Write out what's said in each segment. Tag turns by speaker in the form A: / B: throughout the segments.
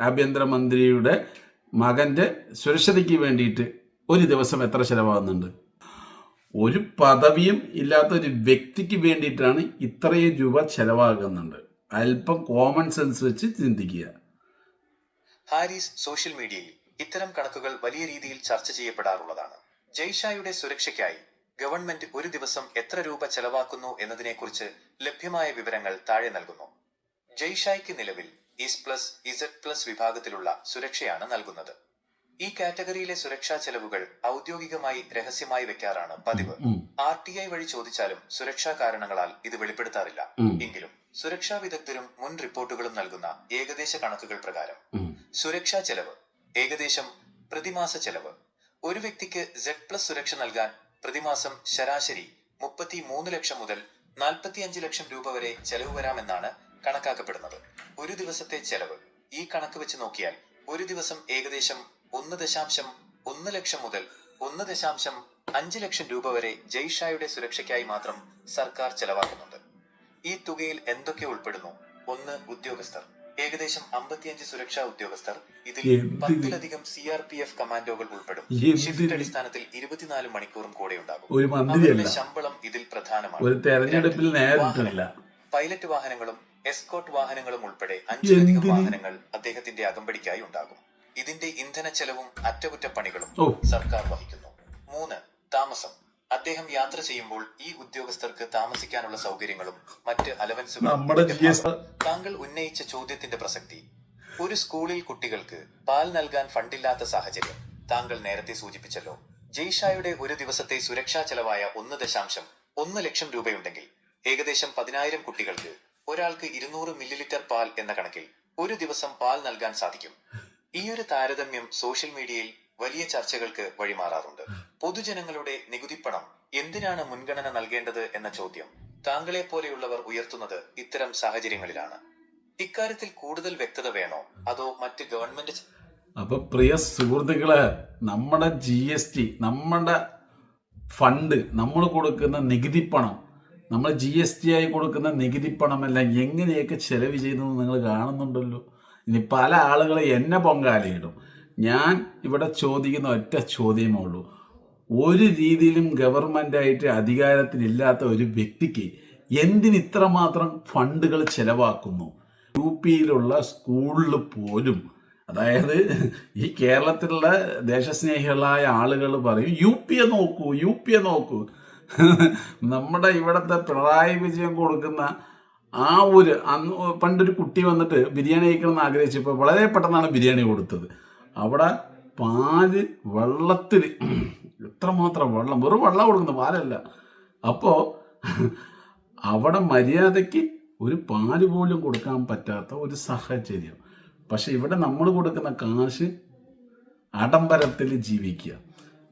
A: ആഭ്യന്തരമന്ത്രിയുടെ മകന്റെ സുരക്ഷതയ്ക്ക് വേണ്ടിയിട്ട് ഒരു ദിവസം എത്ര ചിലവാകുന്നുണ്ട്? ഒരു പദവിയും ഇല്ലാത്ത ഒരു വ്യക്തിക്ക് വേണ്ടിയിട്ടാണ് ഇത്രയും രൂപ ചെലവാകുന്നുണ്ട്. അല്പം കോമൺ സെൻസ് വെച്ച് ചിന്തിക്കുക.
B: ഹാരിസ് സോഷ്യൽ മീഡിയയിൽ ഇത്തരം കണക്കുകൾ വലിയ രീതിയിൽ ചർച്ച ചെയ്യപ്പെടാറുള്ളതാണ്. ജയ്ഷായുടെ സുരക്ഷയ്ക്കായി ഗവൺമെന്റ് ഒരു ദിവസം എത്ര രൂപ ചെലവാക്കുന്നു എന്നതിനെക്കുറിച്ച് ലഭ്യമായ വിവരങ്ങൾ താഴെ നൽകുന്നു. ജയ്ഷായ്ക്ക് നിലവിൽ ഇസ് പ്ലസ് ഇസഡ് പ്ലസ് വിഭാഗത്തിലുള്ള സുരക്ഷയാണ് നൽകുന്നത്. ഈ കാറ്റഗറിയിലെ സുരക്ഷാ ചെലവുകൾ ഔദ്യോഗികമായി രഹസ്യമായി വെക്കാറാണ് പതിവ്. ആർ ടി ഐ വഴി ചോദിച്ചാലും സുരക്ഷാ കാരണങ്ങളാൽ ഇത് വെളിപ്പെടുത്താറില്ല. എങ്കിലും സുരക്ഷാ വിദഗ്ധരും മുൻ റിപ്പോർട്ടുകളും നൽകുന്ന ഏകദേശ കണക്കുകൾ പ്രകാരം സുരക്ഷാ ചെലവ് ഏകദേശം പ്രതിമാസ ചെലവ് ഒരു വ്യക്തിക്ക് സെഡ് പ്ലസ് സുരക്ഷ നൽകാൻ പ്രതിമാസം ശരാശരി മുപ്പത്തി മൂന്ന് ലക്ഷം മുതൽ നാൽപ്പത്തിയഞ്ച് ലക്ഷം രൂപ വരെ ചെലവ് വരാമെന്നാണ് കണക്കാക്കപ്പെടുന്നത്. ഒരു ദിവസത്തെ ചെലവ്. ഈ കണക്ക് വെച്ച് നോക്കിയാൽ ഒരു ദിവസം ഏകദേശം ഒന്ന് ദശാംശം ഒന്ന് ലക്ഷം മുതൽ ഒന്ന് ദശാംശം അഞ്ച് ലക്ഷം രൂപ വരെ ജയ്ഷായുടെ സുരക്ഷയ്ക്കായി മാത്രം സർക്കാർ ചെലവാക്കുന്നുണ്ട്. ഈ തുകയിൽ എന്തൊക്കെ ഉൾപ്പെടുന്നു? ഒന്ന് ഉദ്യോഗസ്ഥർ. ഏകദേശം അമ്പത്തിയഞ്ച് സുരക്ഷാ ഉദ്യോഗസ്ഥർ. ഇതിൽ? പത്തിലധികം സി ആർ പി എഫ് കമാൻഡോകൾ ഉൾപ്പെടും? ഷിഫ്റ്റ് അടിസ്ഥാനത്തിൽ ഇരുപത്തിനാല് മണിക്കൂറും കൂടെ ഉണ്ടാകും. ശമ്പളം ഇതിൽ പ്രധാനമാണ്. പൈലറ്റ് വാഹനങ്ങളും എസ്കോട്ട് വാഹനങ്ങളും ഉൾപ്പെടെ അഞ്ചിലധികം വാഹനങ്ങൾ അദ്ദേഹത്തിന്റെ അകമ്പടിക്കായി ഉണ്ടാകും. ഇതിന്റെ ഇന്ധന ചെലവും അറ്റകുറ്റപ്പണികളും സർക്കാർ വഹിക്കുന്നു. മൂന്ന് താമസം. അദ്ദേഹം യാത്ര ചെയ്യുമ്പോൾ ഈ ഉദ്യോഗസ്ഥർക്ക് താമസിക്കാനുള്ള സൗകര്യങ്ങളും മറ്റ് അലവൻസുകളും. താങ്കൾ ഉന്നയിച്ച ചോദ്യത്തിന്റെ പ്രസക്തി. ഒരു സ്കൂളിൽ കുട്ടികൾക്ക് പാൽ നൽകാൻ ഫണ്ടില്ലാത്ത സാഹചര്യം താങ്കൾ നേരത്തെ സൂചിപ്പിച്ചല്ലോ. ജയ്ഷായുടെ ഒരു ദിവസത്തെ സുരക്ഷാ ചെലവായ ഒന്ന് ദശാംശം ഒന്ന് ലക്ഷം രൂപയുണ്ടെങ്കിൽ ഏകദേശം പതിനായിരം കുട്ടികൾക്ക് ഒരാൾക്ക് ഇരുന്നൂറ് മില്ലി ലിറ്റർ പാൽ എന്ന കണക്കിൽ ഒരു ദിവസം പാൽ നൽകാൻ സാധിക്കും. ഈ ഒരു താരതമ്യം സോഷ്യൽ മീഡിയയിൽ വലിയ ചർച്ചകൾക്ക് വഴിമാറാറുണ്ട്. പൊതുജനങ്ങളുടെ നികുതിപ്പണം എന്തിനാണ് മുൻഗണന നൽകേണ്ടത് എന്ന ചോദ്യം താങ്കളെ പോലെയുള്ളവർ ഉയർത്തുന്നത് ഇത്തരം സാഹചര്യങ്ങളിലാണ്. ഇക്കാര്യത്തിൽ കൂടുതൽ വ്യക്തത വേണോ? അതോ മറ്റ് ഗവൺമെന്റ്
A: അപ്പൊ പ്രിയ സുഹൃത്തുക്കളെ നമ്മുടെ ജി എസ് ടി നമ്മുടെ ഫണ്ട് നമ്മൾ കൊടുക്കുന്ന നികുതി പണം നമ്മൾ ജി എസ് ടി ആയി കൊടുക്കുന്ന നികുതി പണമെല്ലാം എങ്ങനെയൊക്കെ ചെലവ് ചെയ്യുന്നത് നിങ്ങൾ കാണുന്നുണ്ടല്ലോ. ഇനി പല ആളുകൾ എന്നെ പൊങ്കാലയിടും. ഞാൻ ഇവിടെ ചോദിക്കുന്ന ഒറ്റ ചോദ്യമേ ഉള്ളൂ. ഒരു രീതിയിലും ഗവൺമെന്റായിട്ട് അധികാരത്തിലില്ലാത്ത ഒരു വ്യക്തിക്ക് എന്തിന് ഇത്രമാത്രം ഫണ്ടുകൾ ചെലവാക്കുന്നു? യു പിയിലുള്ള സ്കൂളിൽ പോലും അതായത് ഈ കേരളത്തിലുള്ള ദേശസ്നേഹികളായ ആളുകൾ പറയും യു പിയെ നോക്കൂ യു പിയെ നോക്കൂ. നമ്മുടെ ഇവിടുത്തെ പിണറായി വിജയൻ കൊടുക്കുന്ന ആ ഒരു അന്ന് പണ്ടൊരു കുട്ടി വന്നിട്ട് ബിരിയാണി കഴിക്കണമെന്ന് ആഗ്രഹിച്ചപ്പോൾ വളരെ പെട്ടെന്നാണ് ബിരിയാണി കൊടുത്തത്. അവിടെ പാൽ വെള്ളത്തിൽ എത്രമാത്രം വെള്ളം? വെറും വെള്ളം കൊടുക്കുന്നു പാലല്ല. അപ്പോൾ അവിടെ മര്യാദയ്ക്ക് ഒരു പാൽ പോലും കൊടുക്കാൻ പറ്റാത്ത ഒരു സാഹചര്യം. പക്ഷെ ഇവിടെ നമ്മൾ കൊടുക്കുന്ന കാശ് ആഡംബരത്തിൽ ജീവിക്കുക.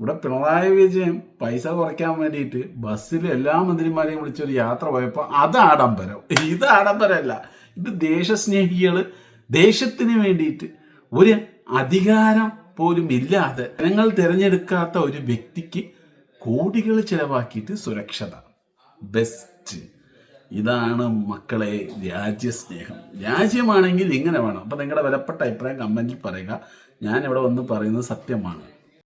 A: ഇവിടെ പിണറായി വിജയൻ പൈസ കുറയ്ക്കാൻ വേണ്ടിയിട്ട് ബസ്സിൽ എല്ലാ മന്ത്രിമാരെയും വിളിച്ചൊരു യാത്ര പോയപ്പോൾ അത് ആഡംബരം. ഇത് ആഡംബരമല്ല. ഇത് ദേശസ്നേഹികൾ ദേശത്തിന് വേണ്ടിയിട്ട് ഒരു അധികാരം പോലും ഇല്ലാതെ ജനങ്ങൾ തിരഞ്ഞെടുക്കാത്ത ഒരു വ്യക്തിക്ക് കോടികൾ ചിലവാക്കിയിട്ട് സുരക്ഷത. ബെസ്റ്റ് ഇതാണ് മക്കളെ രാജ്യസ്നേഹം. രാജ്യമാണെങ്കിൽ ഇങ്ങനെ വേണം. അപ്പം നിങ്ങളുടെ വിലപ്പെട്ട അഭിപ്രായം കമന്റിൽ പറയുക. ഞാനിവിടെ വന്ന് പറയുന്നത് സത്യമാണ്.